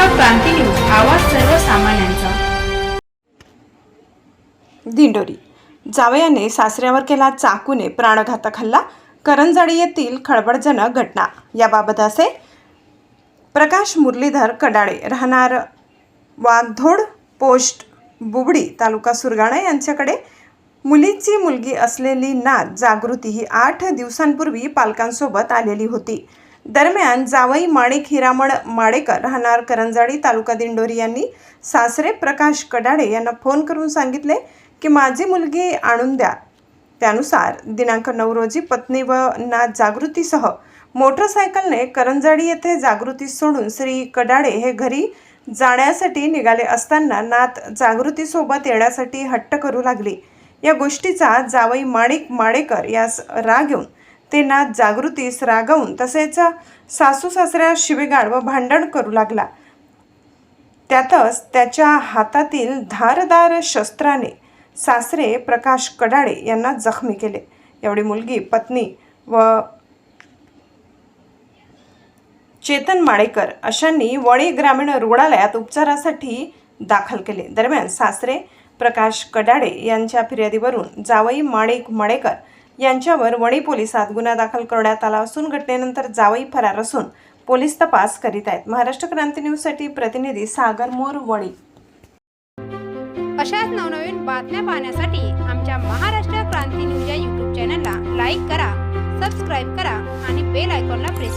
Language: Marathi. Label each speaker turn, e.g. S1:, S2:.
S1: क्रांती न्यूज आवाज सर्वसामान्यांचा.
S2: दिंडोरी. जावयाने सासऱ्यावर केला चाकूने प्राणघातक हल्ला करंजाडी येथील खळबळजनक घटना. याबाबत असे प्रकाश मुरलीधर कडाळे राहणार वाघधोड पोस्ट बुबडी तालुका सुरगाणा यांच्याकडे. मुलीची मुलगी असलेली नाद जागृती ही आठ दिवसांपूर्वी पालकांसोबत आलेली होती. दरम्यान जावई माणिक हिरामण माडेकर राहणार करंजाडी तालुका दिंडोरी यांनी सासरे प्रकाश कडाळे यांना फोन करून सांगितले की माझी मुलगी आणून द्या. त्यानुसार दिनांक नऊ रोजी पत्नी व नाथ जागृतीसह मोटरसायकलने करंजाडी येथे जागृती सोडून श्री कडाळे हे घरी जाण्यासाठी निघाले असताना नात जागृतीसोबत येण्यासाठी हट्ट करू लागली. या गोष्टीचा जावई माणिक माडेकर यास राग येऊन ते नाद जागृतीस रागवून तसेच सासू सासऱ्या शिवेगाड व भांडण करू लागला. त्यातच त्याच्या हातातील धारदार शस्त्राने सासरे प्रकाश कडाळे यांना जखमी केले. एवढी मुलगी पत्नी व चेतन माळेकर अशांनी वणी ग्रामीण रुग्णालयात उपचारासाठी दाखल केले. दरम्यान सासरे प्रकाश कडाळे यांच्या फिर्यादीवरून जावई माणिक मडेकर यांच्यावर वणी पोलिसात गुन्हा दाखल करण्यात आला असून घटनेनंतर जावई फरार असून पोलीस तपास करीत आहेत. महाराष्ट्र क्रांती न्यूजसाठी प्रतिनिधी सागर मोर वणी.
S3: अशाच नवनवीन बातम्या पाहण्यासाठी आमच्या महाराष्ट्र क्रांती न्यूज या यूट्यूब चॅनलला लाईक करा सबस्क्राईब करा आणि बेल आयकॉनला प्रेस